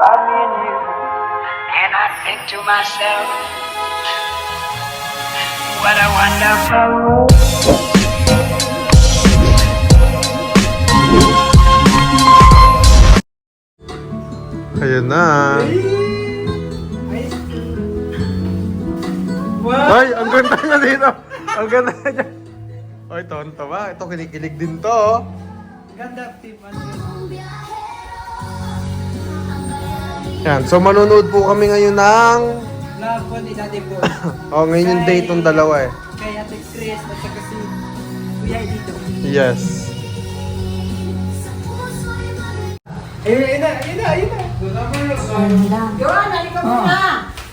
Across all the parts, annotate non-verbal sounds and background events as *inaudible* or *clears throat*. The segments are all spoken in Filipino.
by me and you. And I think to myself, what a wonderful world. Ayan na. Ay, ang ganda niya dito. Ang ganda niya. Ay, tonto ba? Ito, kinikilig din to. Ganda, Tim. Yan, so manonood po kami ngayon ng... Vlog po ni Daddy po. *laughs* Oh, ngayon yung date ng dalawa eh. Kay Ate Chris at saka si Kuya dito. Yes. Ayun, ayun na, ayun na, ayun na. Ayun lang. Yun, halika muna.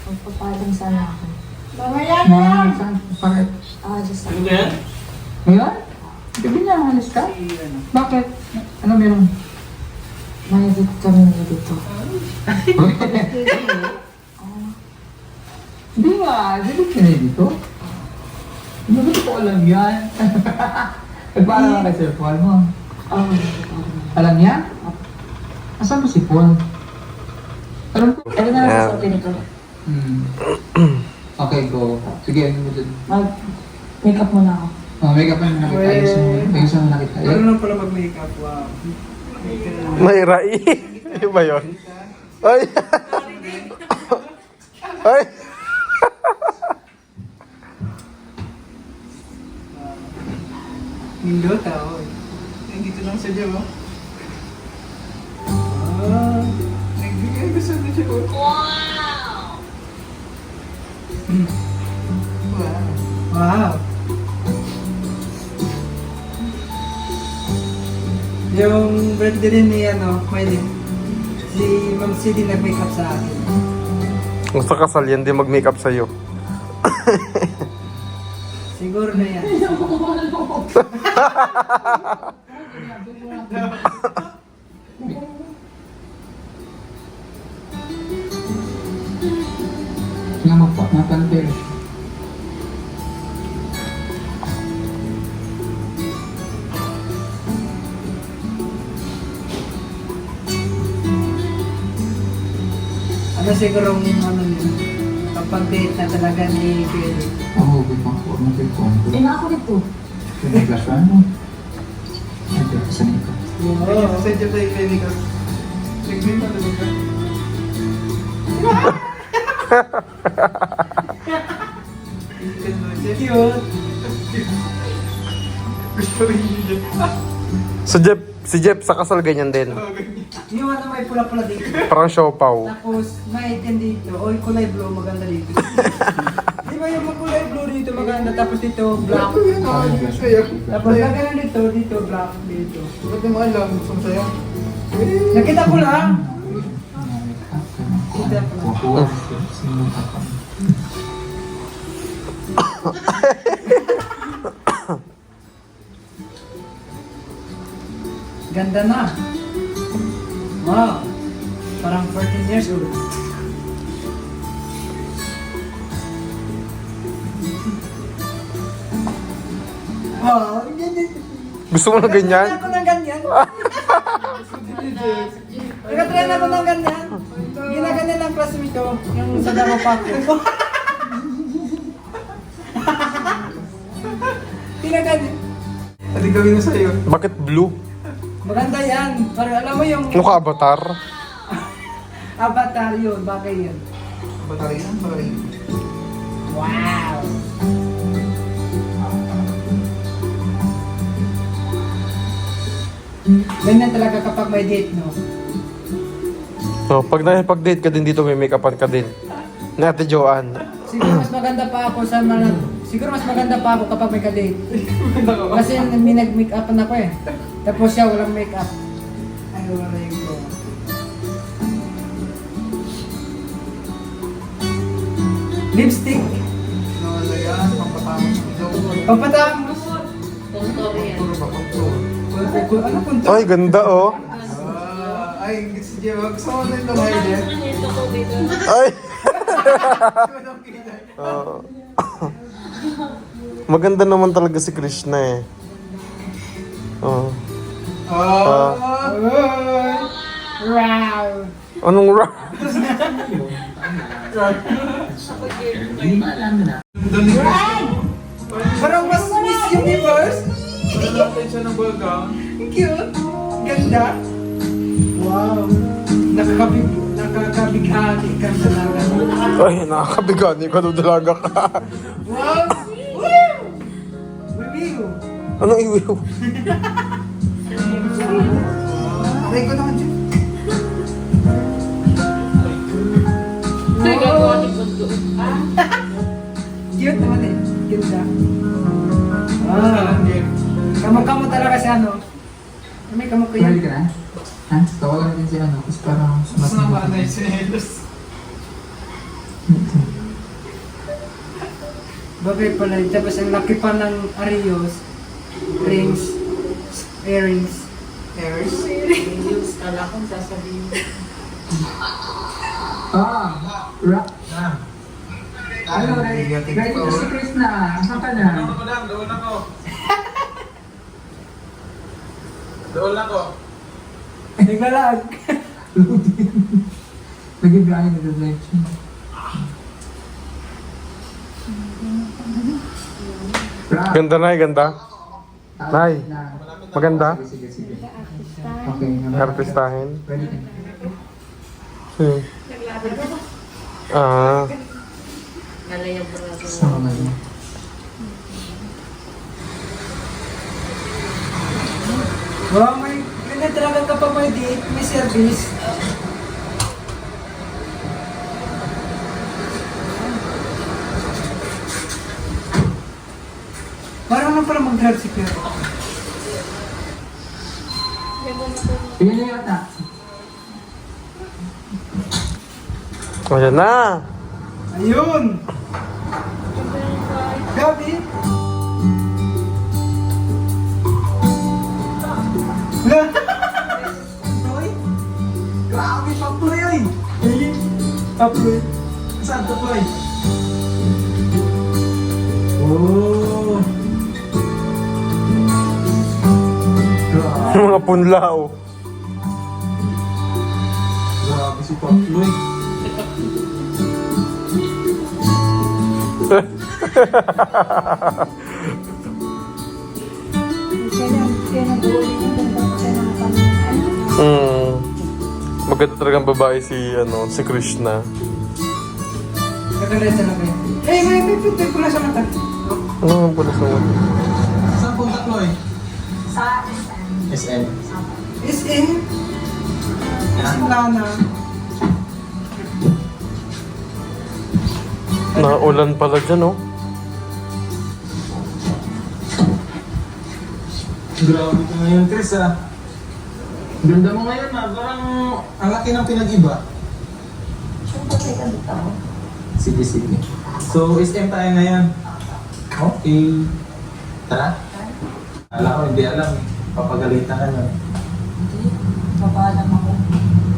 Magpapalang sana ako. Mamaya na yan. saan? Bakit? Ah, just Ano ba yan? Ngayon? Gabi na, halos ka? Bakit? Ano meron? May dito kami na dito. Hindi nga, dito ka na dito. Hindi ko alam yan. Nagpaalam ka sa cellphone mo. Oo. Alam niya? Asan mo si Paul? Alam ko. Ano na Yan. sa pinito? Okay, go. Sige, ano mo dun? Mag-makeup muna ako. Oh, makeup na nakita. Ayos mo. Ayos mo nakita. Meron lang pala mag-makeup. Wow. May rai. *laughs* Yung ba yun? Ay! *laughs* Ay! Nindot ako eh. Nandito lang sa Diyo. Ah, nagbigay ko sa Diyo. Wow! Wow. Yung birthday rin ni ano, Mylene. Si Ma'am CD nag-makeup sa akin. Gusto kasal yan, di mag-makeup sa'yo. Siguro na yan. Nga mapa, mapantir. Ano siguro yung ano yun? Kapag date na talaga ni Kelly. Oo, oh, bipang ko. Ano? Eh, ako dito. Pinaglasyan mo. Ay, saan ito? Oo. Sa Diyo tayo Kelly ka. Nag-meet na talaga. Cute. Gusto rin niya. So Jeff, si Jeff sa kasal ganyan din. Yung ano may pula-pula dito. Parang siopaw. Tapos may itim dito. O yung kulay blue maganda dito. *laughs* Di ba yung kulay blue dito maganda tapos dito black. Tapos gagana dito, dito black dito. Di mo alam? Gusto sa'yo? Nakita ko lang. Kita ko lang. *laughs* Ganda na. Wow. Parang 14 years old. Wow. Gusto mo na ganyan? Nagtry ako ng ganyan. Nagtry na ako ng ganyan. Ginaganyan ng classmate ko, yung sa dama pa ko. *laughs* Ginaganyan. Hindi gawin na sa'yo. Bakit blue? Maganda yan. Parang alam mo yung Ano ka, avatar? *laughs* avatar yun, bagay yun. Battery yan, battery. Wow! Ganyan talaga kapag may date, no? So, pag nakipag-date ka din dito, may make-upan ka din. Na Ate Joanne. Siguro mas maganda pa ako sa mga... *clears throat* Siguro mas maganda pa ako kapag may ka-date. *laughs* Kasi may nag-make upan ako eh. Tapos siya walang make up. Ay, wala yung ko. Lipstick. Nawala yan, pampatama sa video. Papatapos. Puro ba? Ano? Ay, ganda oh. Ah, ay, si Jewa. Gusto mo na yung lamay din? Ay! *laughs* *laughs* Oo. Maganda naman talaga si Krishna eh. Oh. Ah, Wow! Anong na? Parang mas Miss Universe. Wala natin siya ng. Ang Cute. Ganda. Wow. Nakakabig, nakakabighani ka talaga. Ay, nakakabigani ka doon talaga ka. Wow. Review. Anong iwiw? Aray ko naman dyan. Cute naman eh. Wala Wow. lang, Jeff. Kamukha mo talaga si ano. May kamukha yan. ka na? Ha? Tawagan natin si ano, kasi parang Mas naman sumasagot. na yung sinelos. Bagay pala yun. Tapos ang laki pa ng Arios. Rings. Earrings. Earrings. Reviews. Kala kong sasabihin. Ah! Rock. Ano, ready? Bigatin Ready ko. to si Chris na. Asan ka na? madam, doon ako. Doon *laughs* ako. Naglalag. Nag-ibiyahin na. Rock. Ganda na, ganda. Nay. Na. Maganda. Sige, sige, sige. Okay. Artistahin. Hmm. Ah. Sama ka na. Wow, may ganyan talaga kapag may date, may service. Parang na pala mag-drive si Pero. Na yata. ayan na. Ayun! Upload. Saan to, Ploy? Oh! *laughs* Mga punlao. Grabe si Paploy. Hmm. Maganda talagang babae si, ano, si Krishna. Kaganda talaga yun. Eh, may may pintoy ko na sa mata. Ano nga pala sa Saan punta, Ploy? Sa SM. SM. Wala na. Naulan pala dyan, oh. Grabe ka ngayon, Chris, ah. Ganda mo ngayon, ah. Parang ang laki ng pinag-iba. Sige, sige. So, SM tayo ngayon. Okay. Tara. Alam ko, hindi alam. Papagalitan ka na. Papaalam ako.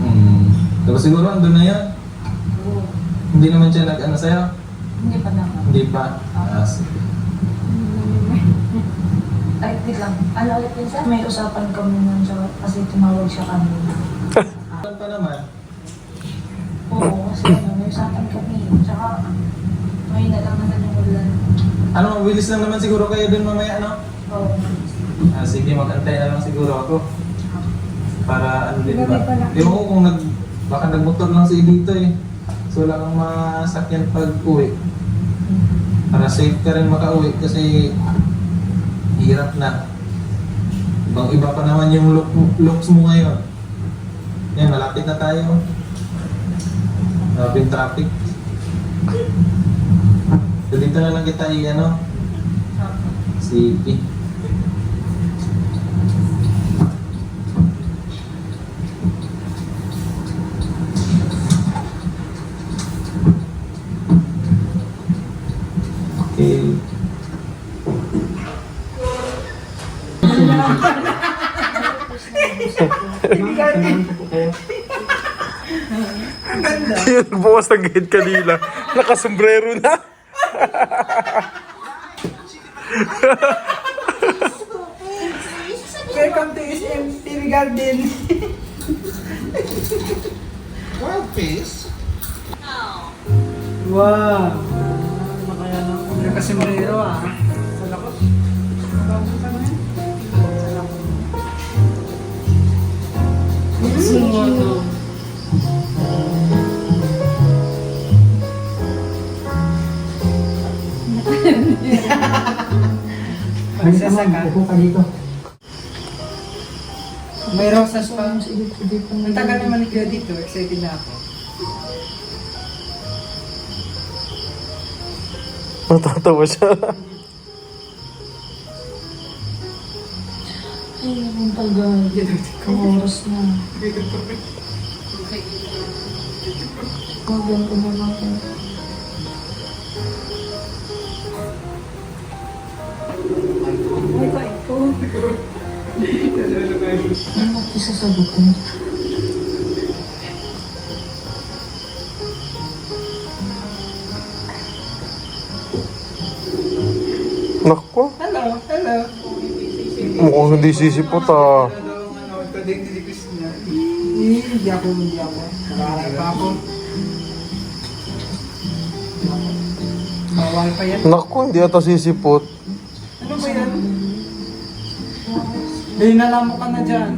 Hmm. Tapos siguro, andun na yan. Oo. Hindi naman siya nag-ano sa'yo. Hindi pa naman. Hindi pa. Ah, sige. Ay, wait lang. Ano ulit yun sir? May usapan kami nun siya kasi tumawag siya kanina. *laughs* Saan pa naman? Oo, kasi ano, may usapan kami. Tsaka, may na lang naman yung ulan. Ano, mabilis lang naman siguro kayo dun mamaya, ano? Oo. Ah, sige, mag-antay na lang siguro ako. Para ano din ba? Gabi pala. Ewan ko kung nag, baka nagmotor lang si dito eh. So wala kang masakyan pag uwi. Para safe ka rin makauwi kasi hirap na. Ibang iba pa naman yung look, looks mo ngayon. Yan, malapit na tayo. Grabe yung traffic. So dito na lang kita i-ano, si Yun, *laughs* bukas ng gate kanila. Nakasombrero na. Welcome to SM TV Garden. Office? Wow! Nakasimbrero ah. Sa lakot. Magsasaka. Upo ka dito. May rosas pa. Ang tagal naman ni Kuya dito. Excited na ako. Natatawa siya. Ay, ang tagal. Ang oras na. Maganda na lang ako. Ano ba isasagutin? Naku, Hello, hello. Mukhang hindi sisipot ah. Eh, Hindi ako, hindi ako. Yan. Naku, hindi ata sisipot. Ano ba yan? Hinala mo ka na dyan.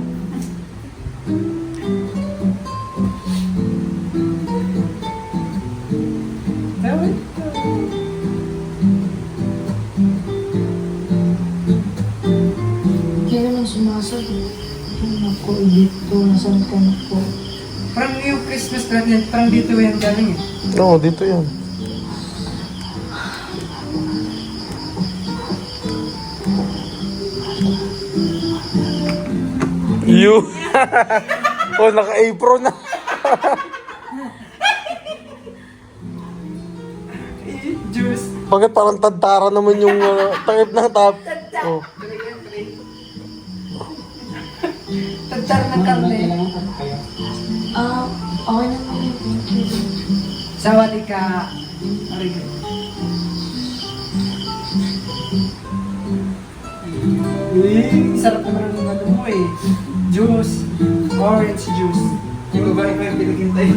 Tawid ka. Ako, dito. Nasaan ka na po? Parang yung Christmas natin, parang dito yan galing eh. Oo, dito yan. You! *laughs* oh, naka-apron na. *laughs* Juice. Bakit parang tantara naman yung uh, takip ng tap? Oh. Tagtar ng karne. Ah, okay na po yun. Sawali ka. Arigato. Eh, sarap naman ang ano mo eh. Juice. Orange juice. Yung babae ko yung pinagintay.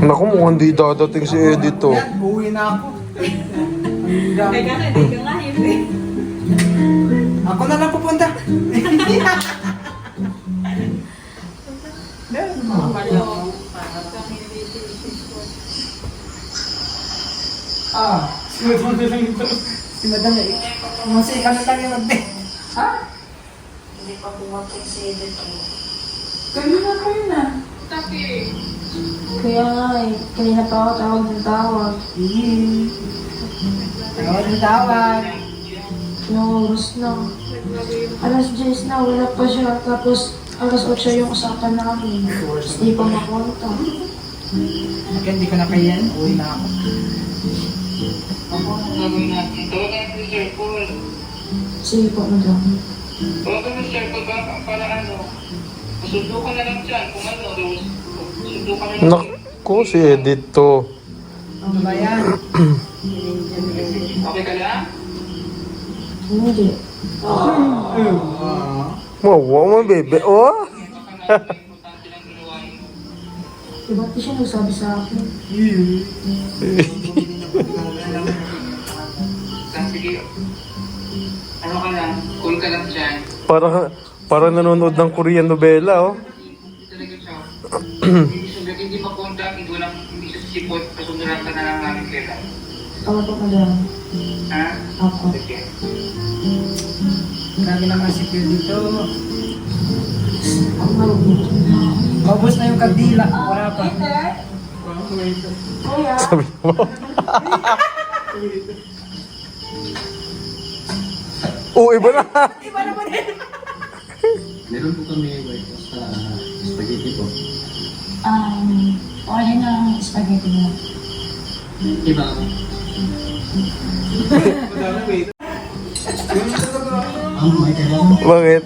Naku, mukhang di dadating si Edith to. Yan, uwi na ako. Ang dami. Ako na lang pupunta. Ah, si Madam na lang ito. Si Madam eh. Masika na lang yung magbe. Ha? Hindi pa pumatay si Edith. Kayo na, kayo na. Kaya nga eh, kanina pa ako tawag ng tawag. Hmm. Tawag ng tawag. Ilang oras na. Alas 10 na, wala pa siya. Tapos alas 8 yung usapan namin. Tapos di pa makonta. Pag hindi ko na kayan, uwi na ako. Gagawin natin. Tawagan natin si Sir Paul. Sige po, madam. Tawagan mo si Sir Paul ba- para ano? Masundo ka na lang dyan. Kung ano, Rose. Sundo ka na lang. Naku, si Edith to. Ano ba yan? Okay ka lang? Hindi. Wow, my baby. Oh! Lang mo. Diba di siya nagsabi sa akin? Lang, sige. Ano ka lang? Cool ka lang dyan. Para, para nanonood ng Korean novela, oh. Hindi talaga siya. Hindi siya hindi mapunta. Hindi walang hindi siya sipot. Kasunduran ka na lang namin kailan. Tama po, madam. Ha? Ako. Sige. Naman si Kuya dito. Na. Maubos na yung kandila. Wala pa. Kuya, Sabi mo. *laughs* oh, iba na. Meron po kami white sauce sa spaghetti po. um, order ng spaghetti mo. Iba. Bakit?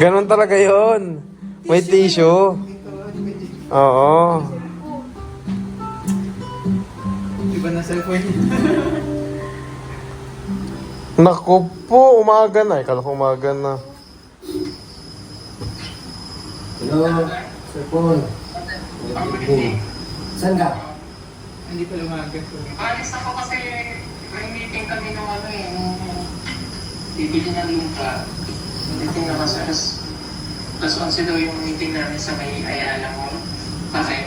Ganon talaga yon. May tissue. Oo. Iba na cellphone Naku po, umaga na. Ikala ko umaga na. Hello, Sir Paul. Good evening. Saan ka? Hindi pa lumagas. Alis ako kasi may meeting kami nung ano eh, nung bibili ng lupa. Meeting na kasi alas, alas 11 daw yung meeting namin sa may Ayala Mall. Bakit?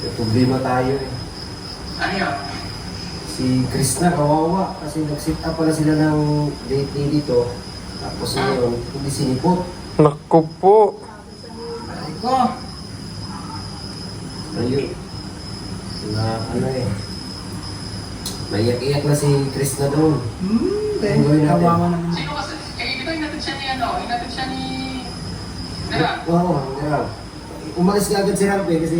May problema tayo eh. Ano yun? Si Chris na kawawa kasi nag-sit up pala sila ng date day dito. Tapos ngayon, hindi sinipot. Naku po. Ko. Ayun. Na ano eh. Naiyak-iyak na si Chris na doon. Hmm, Ang gawin natin? kawawa naman. Sino kasi? Eh, di ba inatid siya ni ano? Inatid siya ni... Dala? Oo, yeah. Umalis ka agad si Ralph eh kasi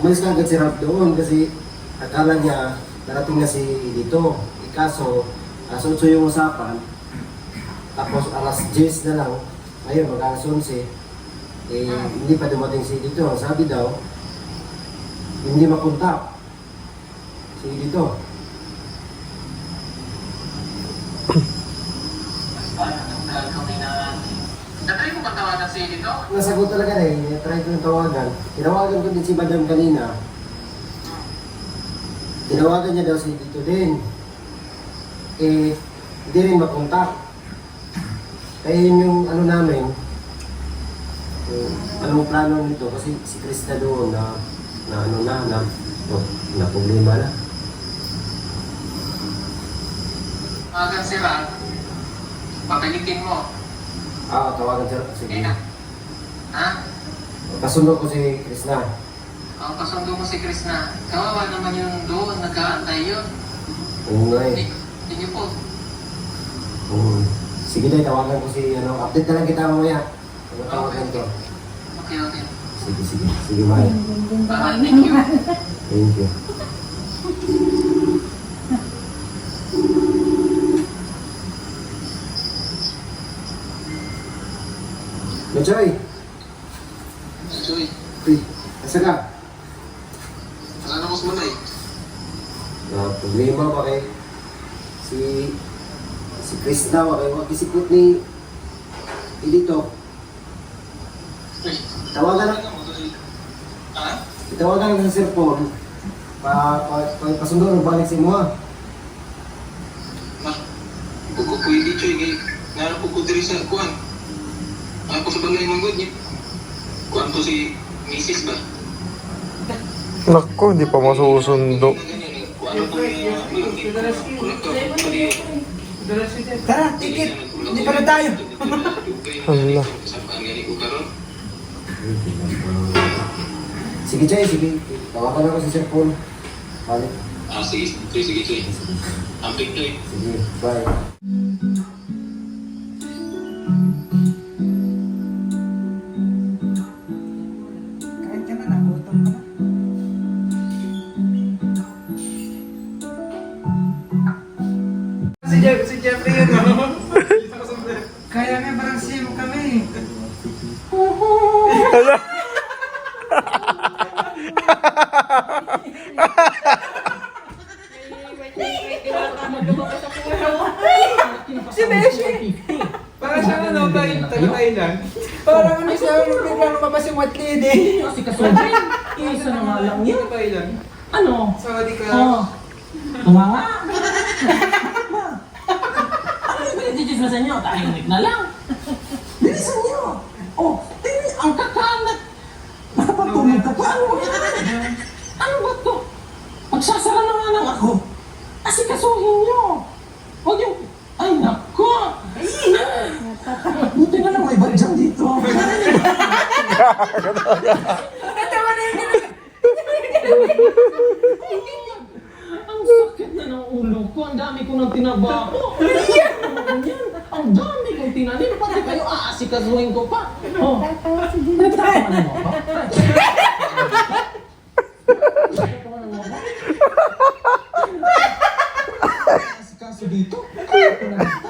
umalis ka agad si Ralph doon kasi akala niya darating na si dito. Eh, kaso, alas 8 yung usapan. Tapos alas 10 na lang. Ayun, mag alas 11. Eh, hindi pa dumating si dito. Sabi daw, hindi makontak. Si dito. Paano nung gagawin na... Natry mo ba tawagan si? Nasagot talaga na eh. Try ko yung tawagan. Tinawagan ko din si Madam kanina. Tinawagan niya daw si Dito din. Eh, hindi rin makontak. Kaya yun yung ano namin. Eh, ano mo plano nito? Kasi si Krista doon na, na ano na, na, na, na problema na. Tawagan si Ram. Pabalikin mo. Ah, tawagan siya. Sige. Sige na. Ha? Kasundo ko si Krista. Ang kasundo mo si Chris na, kawawa naman yung doon, nag-aantay yun. Oo nga eh. hindi niyo po. Hmm. Sige tayo, tawagan ko si, ano, update na lang kita mamaya. Ano tawagan ko? Okay, okay. Sige, sige. Sige, Maya. Bye, thank you. Thank you. Machoy! Joy, Uy, asa ka? ano mo sumunay? Na problema ba kay si si Chris daw kay wag isipot ni Edito. Tawagan na, Ha? tawagan na sa cellphone. Pa, pa, pa, pasundo ng balik si mo ah. Ma, buko ko hindi Joy, kay naroon ko ko diri sa kuan. Ako sa balay mong good niya. Kuan to si Mrs. ba? Naku, hindi pa masusundo. Kuan to niya, malaki. Kulak ka, pali. Tara, ticket. Hindi pa na tayo. Hala. Sa pangani ko karon. Sige, Chay, sige. Tawagan ako sa cellphone. Balik. Ah, sige, sige, sige, Joy. Amping Joy. Sige, bye. Kain ka na, nagutom ka na. Si, Jeff, si Jeffrey yun, no? Kaya nga, parang sim kami. *laughs* Si Beshi! Parang siya ano, tayo, tayo Thailand. Parang ano siya, biglang lumabas yung what lady. Kasi kasubay, isa na nga lang yun. Tayo Thailand. Ano? Sawadee ka. Oh. Tumanga. ano yung pinagchichismasan nyo? Tahimik na lang. Bilisan nyo. Oh, tingnan, ang kakalat. Napatuloy ka pa. Ano ba yan? Ano ba to? Magsasara na nga lang ako. Asikasuhin nyo. Huwag yung... Ay, nako. Buti na lang may badyang dito. Ang sakit na ng ulo ko. Ang dami ko ng tinabako. Ano yan? Ang dami kong tinanim. Pati kayo aasikasuhin ko pa. Oh. Ako? Nagtatawanan mo ako? Kaso dito? Ano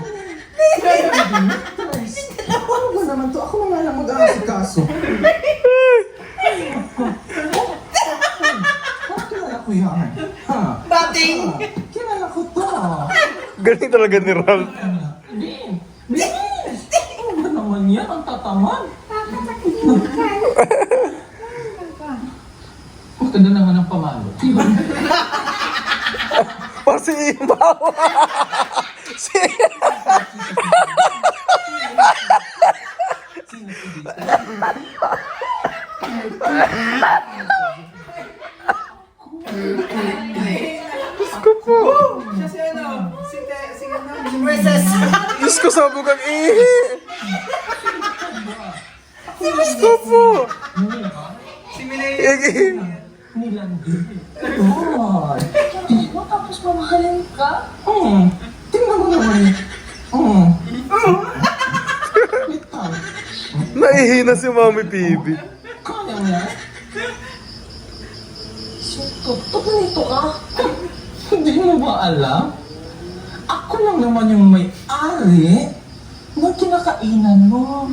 talaga. Po. Siya si ano? Si, te, si ano? Si Princess. Diyos ko sabog ang ihi. Ko po. Si. Nilandi. God! Mo, tapos mamahalin ka? Hmm. Tingnan mo naman. Hmm. Wait lang. Naihi na si Mami PB. Kaya mo yan? Suntok. Tupunito ka? Mo ba alam? Ako lang naman yung may-ari ng kinakainan mo.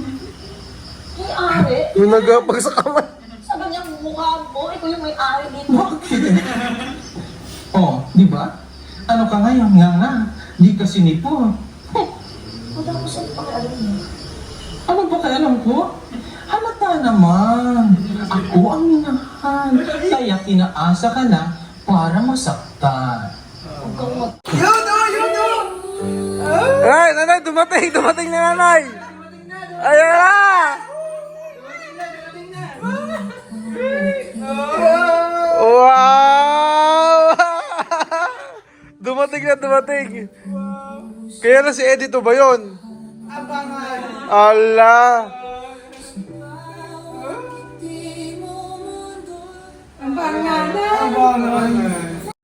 May ari? Yung nagapag sa kamay. Sa ganyang mukha mo, ikaw yung may ari dito. Bakit? oh, di ba? Ano ka ngayon? Nga nga. Di ka sinipo. Wala ko sa pakialam mo. Ano ba kaya alam ko? Halata naman. Ako ang minahal. Kaya tinaasa ka na para masaktan. Yun o! Yun o! Ay, nanay, dumating, dumating na nanay. Ayan na. Wow! *laughs* dumating na, dumating. Kaya na si Eddie to ba yun? Abangan. Ala! Abangan! Abangan.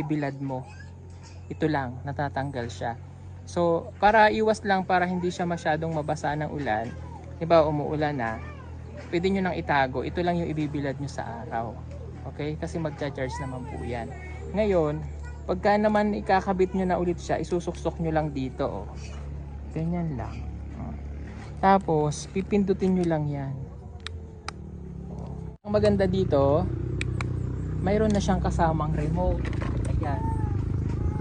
ibilad mo. Ito lang, natatanggal siya. So, para iwas lang, para hindi siya masyadong mabasa ng ulan, di umuulan na, pwede nyo nang itago, ito lang yung ibibilad nyo sa araw. Okay? Kasi magcha-charge naman po yan. Ngayon, pagka naman ikakabit nyo na ulit siya, isusuksok nyo lang dito. Oh. Ganyan lang. Oh. Tapos, pipindutin nyo lang yan. Ang maganda dito, mayroon na siyang kasamang remote.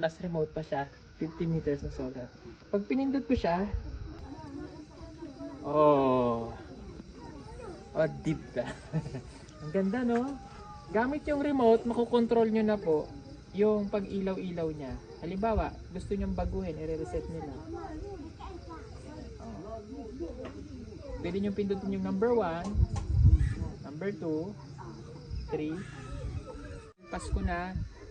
Plus remote pa siya 50 meters na solar pag pinindot ko siya oh oh deep ka. *laughs* Ang ganda no? Gamit yung remote makokontrol nyo na po yung pag ilaw ilaw niya. Halimbawa gusto nyong baguhin i-reset nyo oh. pwede nyo pindutin yung number 1 number 2 3 Pasko na,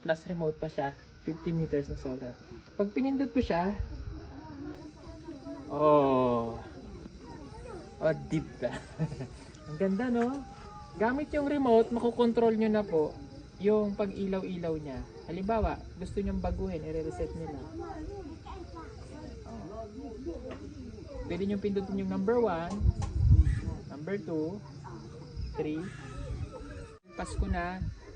Plus remote pa siya. 50 meters na solar. Pag pinindot ko siya oh oh deep ba *laughs* ang ganda no? Gamit yung remote makokontrol nyo na po yung pag ilaw ilaw niya. Halimbawa gusto nyong baguhin i-reset nyo lang oh. pwede nyo pindutin yung number 1 number 2 3 Pasko na,